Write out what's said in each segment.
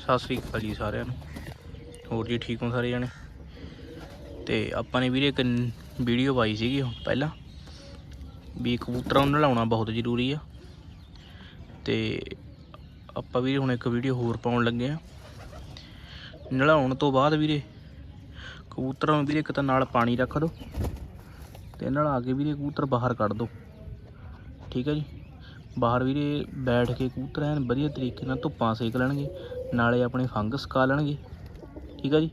ਸਤਿ ਸ੍ਰੀ ਅਕਾਲ ਜੀ ਸਾਰਿਆਂ ਨੂੰ। ਹੋਰ ਜੀ ਠੀਕ ਹੋ ਸਾਰੇ ਜਣੇ? ਤੇ ਆਪਾਂ ਨੇ ਵੀਰੇ ਇੱਕ ਵੀਡੀਓ ਪਾਈ ਸੀਗੀ ਹੁਣ ਪਹਿਲਾਂ। ਵੀ ਕਬੂਤਰਾਂ ਨੂੰ ਨਲਾਉਣਾ ਬਹੁਤ ਜ਼ਰੂਰੀ ਆ। ਤੇ ਆਪਾਂ ਵੀਰੇ ਹੁਣ ਇੱਕ ਵੀਡੀਓ ਹੋਰ ਪਾਉਣ ਲੱਗੇ ਆ। ਨਲਾਉਣ ਤੋਂ ਬਾਅਦ ਵੀਰੇ, ਕਬੂਤਰਾਂ ਨੂੰ ਵੀਰੇ ਇੱਕ ਤਾਂ ਨਾਲ ਪਾਣੀ ਰੱਖ ਦਿਓ ਤੇ ਨਲਾ ਕੇ ਵੀਰੇ ਕਬੂਤਰ ਬਾਹਰ ਕੱਢ ਦਿਓ ਠੀਕ ਹੈ ਜੀ? ਬਾਹਰ ਵੀਰੇ ਬੈਠ ਕੇ ਕਬੂਤਰ ਐਨ ਵਧੀਆ ਤਰੀਕੇ ਨਾਲ ਧੁੱਪਾਂ ਸੇਕ ਲੈਣਗੇ। ਨਾਲੇ ਆਪਣੇ ਫੰਗਸ ਖਾ ਲੈਣਗੇ। ਠੀਕ ਹੈ ਜੀ?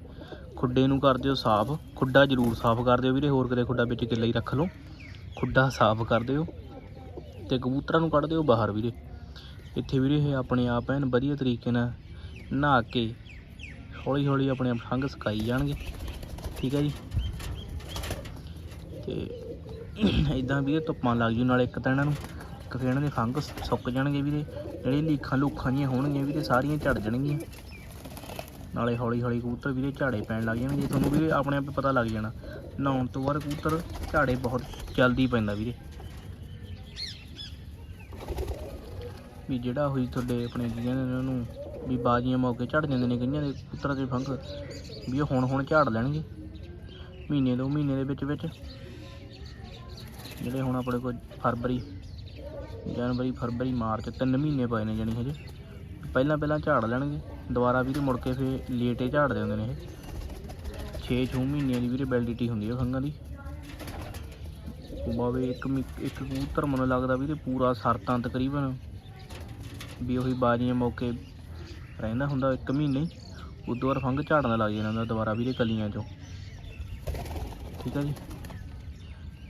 ਖੁੱਡੇ ਨੂੰ ਕਰ ਦਿਓ ਸਾਫ਼। ਖੁੱਡਾ ਜ਼ਰੂਰ ਸਾਫ਼ ਕਰ ਦਿਓ ਵੀਰੇ, ਹੋਰ ਕਦੇ ਖੁੱਡਾ ਵਿੱਚ ਗਿੱਲਾ ਹੀ ਰੱਖ ਲਓ। ਖੁੱਡਾ ਸਾਫ਼ ਕਰ ਦਿਓ ਤੇ ਕਬੂਤਰਾਂ ਨੂੰ ਕੱਢ ਦਿਓ ਬਾਹਰ ਵੀਰੇ। ਇੱਥੇ ਵੀਰੇ ਇਹ ਆਪਣੇ ਆਪ ਐਨ ਵਧੀਆ ਤਰੀਕੇ ਨਾਲ ਨਹਾ ਕੇ ਹੌਲੀ ਹੌਲੀ ਆਪਣੇ ਫੰਗਸ ਖਾਈ ਜਾਣਗੇ। ਠੀਕ ਹੈ ਜੀ? ਤੇ ਇਦਾਂ ਵੀਰੇ ਧੁੱਪਾਂ ਲੱਗ ਜੂ ਨਾਲੇ ਇੱਕ ਤਾਂ ਇਹਨਾਂ ਨੂੰ। ਇੱਕ ਫਿਰ ਇਹਨਾਂ ਦੇ ਫੰਗਸ ਸੁੱਕ ਜਾਣਗੇ ਵੀਰੇ ਜਿਹੜੇ ਲੀਖਾਂ ਲੂਖਾਂ ਜੀਆਂ ਹੋਣਗੀਆਂ ਵੀਰੇ ਸਾਰੀਆਂ ਝੜ ਜਾਣਗੀਆਂ। ਨਾਲੇ ਹੌਲੀ ਹੌਲੀ ਕਬੂਤਰ ਵੀਰੇ ਝਾੜੇ ਪੈਣ ਲੱਗ ਜਾਣਗੇ, ਤੁਹਾਨੂੰ ਵੀਰੇ ਆਪਣੇ ਆਪ ਪਤਾ ਲੱਗ ਜਾਣਾ। ਨਹਾਉਣ ਤੋਂ ਬਾਅਦ ਕਬੂਤਰ ਝਾੜੇ ਬਹੁਤ ਜਲਦੀ ਪੈਂਦਾ ਵੀਰੇ। ਵੀ ਜਿਹੜਾ ਹੋਈ ਤੁਹਾਡੇ ਆਪਣੇ ਕੀ ਕਹਿੰਦੇ ਨੇ ਉਹਨਾਂ ਨੂੰ ਵੀ ਬਾਜੀਆਂ ਮੌਕੇ ਝੜ ਜਾਂਦੇ ਨੇ ਕਈਆਂ ਦੇ ਕਬੂਤਰਾਂ ਦੇ ਫੰਗ, ਵੀ ਉਹ ਹੁਣ ਹੁਣ ਝਾੜ ਲੈਣਗੇ। ਮਹੀਨੇ ਦੋ ਮਹੀਨੇ ਦੇ ਵਿੱਚ ਵਿੱਚ ਜਿਹੜੇ ਹੁਣ ਆਪਣੇ ਕੋਲ ਫਰਵਰੀ ਜਨਵਰੀ, ਫਰਵਰੀ, ਮਾਰਚ ਤਿੰਨ ਮਹੀਨੇ ਪਏ ਨੇ ਜਾਣੀ ਹਜੇ। ਪਹਿਲਾਂ ਪਹਿਲਾਂ ਝਾੜ ਲੈਣਗੇ, ਦੁਬਾਰਾ ਵੀਰੇ ਮੁੜ ਕੇ ਫੇਰ ਲੇਟੇ ਝਾੜਦੇ ਹੁੰਦੇ ਨੇ ਇਹ। 6-6 ਮਹੀਨਿਆਂ ਦੀ ਵੀਰੇ ਵੈਲਿਡਿਟੀ ਹੁੰਦੀ ਹੈ ਫੰਗਾਂ ਦੀ। ਬਾਵੇ ਇੱਕ ਮੀ- ਇੱਕ ਕਬੂਤਰ ਮੈਨੂੰ ਲੱਗਦਾ ਵੀਰੇ ਪੂਰਾ ਸਰਤਾਂ ਤਕਰੀਬਨ ਵੀ ਉਹੀ ਬਾਜੀਆਂ ਮੌਕੇ ਰਹਿੰਦਾ ਹੁੰਦਾ ਇੱਕ ਮਹੀਨੇ ਉਦੋਂ ਬਾਅਦ ਫੰਗ ਝਾੜਨ ਲੱਗ ਜਾਂਦਾ ਹੁੰਦਾ ਦੁਬਾਰਾ ਵੀਰੇ ਕਲੀਆਂ ਚੋਂ। ਠੀਕ ਹੈ ਜੀ।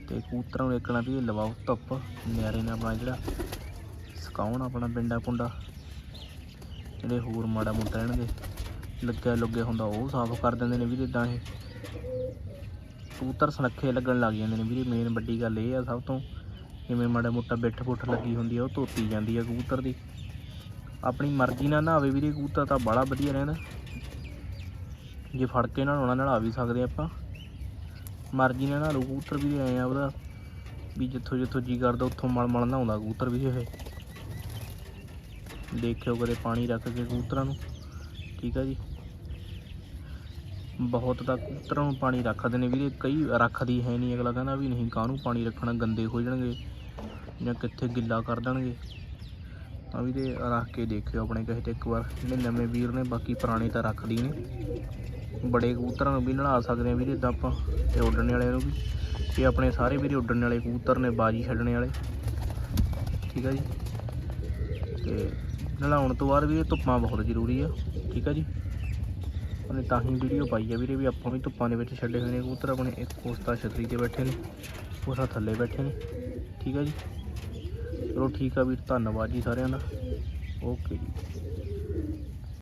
ਤੇ ਕਬੂਤਰਾਂ ਨੂੰ ਦੇਖਣਾ ਵੀ ਲਵਾਓ ਧੁੱਪ, ਨਿਆਰੇ ਨੇ ਆਪਣਾ ਜਿਹੜਾ ਸੁਕਾਉਣ ਆਪਣਾ ਪਿੰਡਾ ਪੁੰਡਾ। ਜਿਹੜੇ ਹੋਰ ਮਾੜਾ ਮੋਟਾ ਰਹਿਣਗੇ ਲੱਗਿਆ ਲੁੱਗੇ ਹੁੰਦਾ ਉਹ ਸਾਫ਼ ਕਰ ਦਿੰਦੇ ਨੇ ਵੀਰੇ ਇਦਾਂ ਇਹ। ਕਬੂਤਰ ਸੁਨੱਖੇ ਲੱਗਣ ਲੱਗ ਜਾਂਦੇ ਨੇ ਵੀਰੇ ਮੇਨ ਵੱਡੀ ਗੱਲ ਇਹ ਆ ਸਭ ਤੋਂ, ਜਿਵੇਂ ਮਾੜਾ ਮੋਟਾ ਬਿੱਠ ਪੁੱਠ ਲੱਗੀ ਹੁੰਦੀ ਆ, ਉਹ ਧੋਤੀ ਜਾਂਦੀ ਆ ਕਬੂਤਰ ਦੀ। ਆਪਣੀ ਮਰਜ਼ੀ ਨਾਲ ਨਹਾਵੇ ਵੀਰੇ, ਕਬੂਤਰ ਤਾਂ ਬੜਾ ਵਧੀਆ ਰਹਿੰਦਾ ਜੇ ਫੜ ਕੇ ਨਹਾਉਣਾ ਨਲਾ ਵੀ ਸਕਦੇ ਆਪਾਂ। ਮਰਜ਼ੀ ਨਾਲ ਨਹਾ ਕਬੂਤਰ ਵੀ ਐ ਆ ਉਹਦਾ, ਵੀ ਜਿੱਥੋਂ ਜਿੱਥੋਂ ਜੀ ਕਰਦਾ ਉੱਥੋਂ ਮਲ ਮਲ ਨਹਾਉਂਦਾ ਕਬੂਤਰ ਵੀ ਇਹ। ਦੇਖਿਓ ਕਦੇ ਪਾਣੀ ਰੱਖ ਕੇ ਕਬੂਤਰਾਂ ਨੂੰ, ਠੀਕ ਆ ਜੀ। ਬਹੁਤ ਤਾਂ ਕਬੂਤਰਾਂ ਨੂੰ ਪਾਣੀ ਰੱਖਦੇ ਨੇ ਵੀਰੇ, ਕਈ ਰੱਖਦੀ ਹੈ ਨਹੀਂ, ਅਗਲਾ ਕਹਿੰਦਾ ਵੀ ਨਹੀਂ ਕਾਹਨੂੰ ਪਾਣੀ ਰੱਖਣਾ, ਗੰਦੇ ਹੋ ਜਾਣਗੇ ਜਾਂ ਕਿੱਥੇ ਗਿੱਲਾ ਕਰ ਦੇਣਗੇ। ਤਾਂ ਵੀਰੇ ਰੱਖ ਕੇ ਦੇਖਿਓ ਆਪਣੇ ਕਿਸੇ ਤੇ ਇੱਕ ਵਾਰ, ਜਿਹੜੇ ਨਵੇਂ ਵੀਰ ਨੇ, ਬਾਕੀ ਪੁਰਾਣੇ ਤਾਂ ਰੱਖਦੀ ਨੇ। ਬੜੇ ਕਬੂਤਰਾਂ ਨੂੰ ਵੀ ਨਲਾ ਸਕਦੇ ਆ ਵੀਰੇ ਇਦਾਂ ਆਪਾਂ ਤੇ ਉੱਡਣ ਵਾਲਿਆਂ ਨੂੰ ਵੀ। ਇਹ ਆਪਣੇ ਸਾਰੇ ਵੀਰੇ ਉੱਡਣ ਵਾਲੇ ਕਬੂਤਰ ਨੇ, ਬਾਜੀ ਛੱਡਣੇ ਵਾਲੇ। ਠੀਕ ਆ ਜੀ? ਤੇ ਨਲਾਉਣ ਤੋਂ ਬਾਅਦ ਵੀ ਇਹ ਧੁੱਪਾਂ ਬਹੁਤ ਜ਼ਰੂਰੀ ਆ। ਠੀਕ ਆ ਜੀ? ਉਹਨੇ ਤਾਂ ਹੀ ਵੀਡੀਓ ਪਾਈ ਆ ਵੀਰੇ ਵੀ ਆਪਾਂ ਵੀ ਧੁੱਪਾਂ ਦੇ ਵਿੱਚ ਛੱਡੇ ਹੋਏ ਨੇ ਕਬੂਤਰ, ਆਪਣੇ ਇੱਕ ਉਸਤਾ ਛਤਰੀ ਤੇ ਬੈਠੇ ਨੇ ਉਸਾ ਥੱਲੇ ਬੈਠੇ ਨੇ। ਠੀਕ ਆ ਜੀ? ਚਲੋ ਠੀਕ ਆ ਵੀਰ, ਧੰਨਵਾਦ ਜੀ ਸਾਰਿਆਂ ਦਾ। ਓਕੇ ਜੀ।